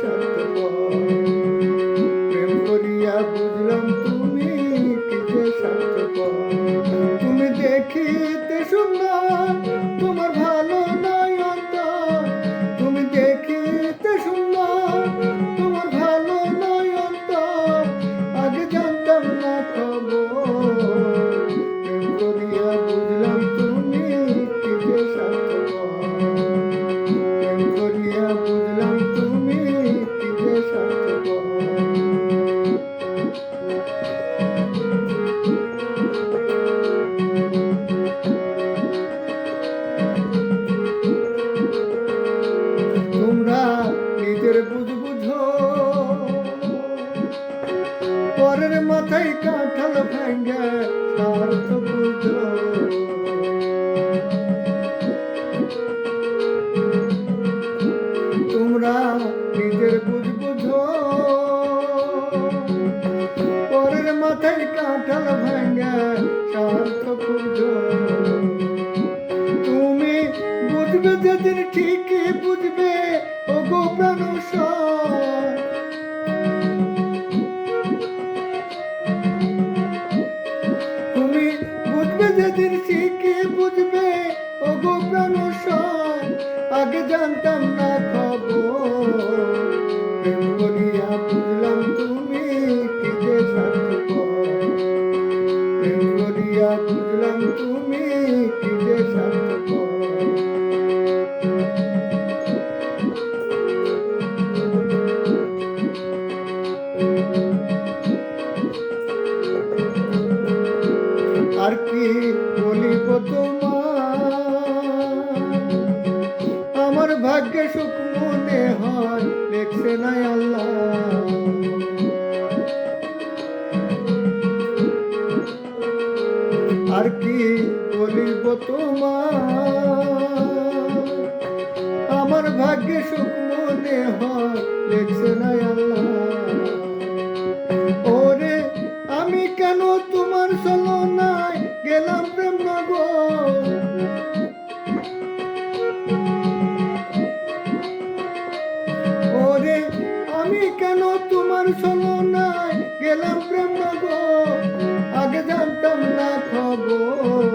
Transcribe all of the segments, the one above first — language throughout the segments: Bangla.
কি তোমরা নিজের বুঝ বুঝো। পরের মাথায় কাঁঠাল ভাঙ্গে স্বার্থ বুঝো। তুমি বুঝবে যেদিন ঠিকই বুঝবে ও গো প্রাণসর বুঝবে যেদিন শিখে বুঝবে ও গো প্রাণসর আগে জানতাম না খবর। করিয়া বুঝলাম তুমি কি যে স্বার্থপর। করিয়া বুঝলাম তুমি কি যে তোমার। আমার ভাগ্যে সুখ মনে হয়, দেখছে নাই আল্লাহ। আর কি বলিব তোমার? আমার ভাগ্যে সুখ মনে হয় লেখছে নাই আল্লাহ। নগর আগে জানতাম না খবর।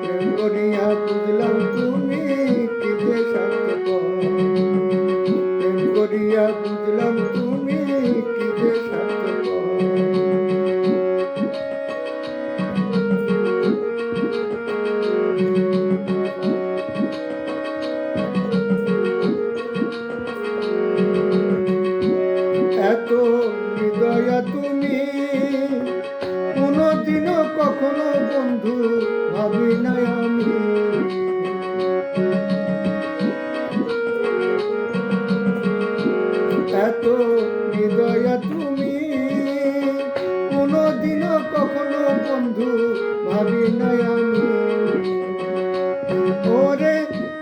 প্রেম করিয়া বুঝলাম তুমি কি যে স্বার্থপর। প্রেম করিয়া কখনো বন্ধু ভাবি নাই আমি। এত হৃদয়া তুমি, কোনোদিনও কখনো বন্ধু ভাবি নাই আমি। ওরে,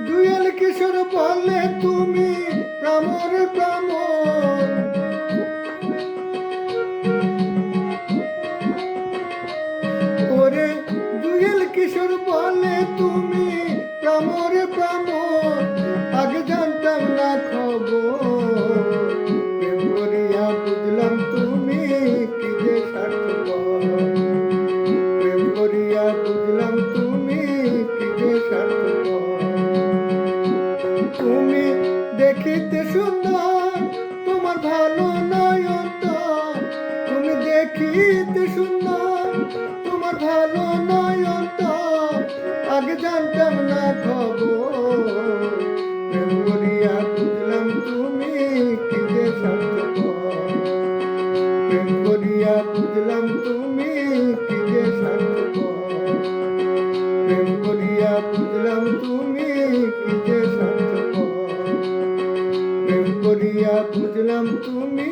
দুয়েল কিশোর বলে তুমি তুমি প্রামরে প্রামর আগে জানতাম না খবর। প্রেম করিয়া বুঝলাম তুমি কি যে স্বার্থপর। প্রেম করিয়া বুঝলাম তুমি কি যে তুমি দেখিতে সুন্দর, তোমার ভালো নয় তুমি দেখিতে সুন্দর, তোমার ভালো নয় অন্তর আগে জানতাম না খবর। বুঝলাম তুমি কি বুঝলাম তুমি কি যে স্বার্থপর বুঝলাম তুমি কি যে স্বার্থপর বুঝলাম তুমি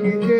কি যে